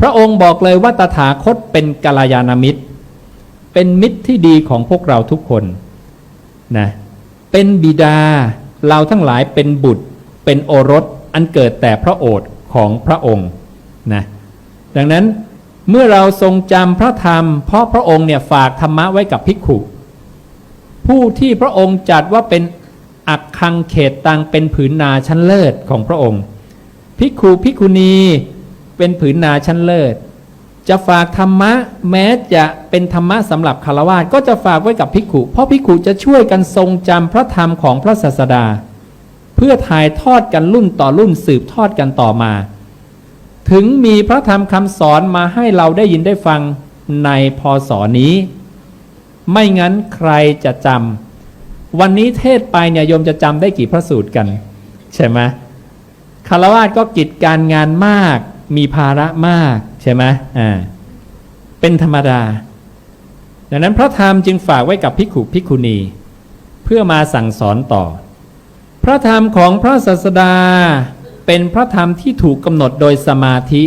พระองค์บอกเลยว่าตถาคตเป็นกัลยาณมิตร เป็นมิตรที่ดีของพวกเราทุกคนนะเป็นบิดาเราทั้งหลายเป็นบุตร เป็นโอรสอันเกิดแต่พระโอษฐ์ของพระองค์นะดังนั้นเมื่อเราทรงจำพระธรรม เพราะพระองค์เนี่ยฝากธรรมะไว้กับภิกขุ ผู้ที่พระองค์จัดว่าเป็นอักคังเขตตังเป็นผืนนาชั้นเลิศของพระองค์ภิกขุภิกขุณี เป็นผืนนาชั้นเลิศ จะฝากธรรมะแม้จะเป็นธรรมะสำหรับคารวะก็จะฝากไว้กับภิกขุ เพราะภิกขุจะช่วยกันทรงจำพระธรรมของพระศาสดา เพื่อถ่ายทอดกันรุ่นต่อรุ่นสืบทอดกันต่อมา ถึงมีพระธรรมคำสอนมาให้เราได้ยินได้ฟังในพศนี้ ไม่งั้นใครจะจำวันนี้เทศไปเนี่ยโยมจะจำได้กี่พระสูตรกัน ใช่ไหมคารวะก็กิจการงานมาก มีภาระมากใช่ไหมอ่าเป็นธรรมดา ดังนั้นพระธรรมจึงฝากไว้กับภิกขุภิกขุณี เพื่อมาสั่งสอนต่อ พระธรรมของพระศาสดาเป็นพระธรรมที่ถูกกำหนดโดยสมาธิ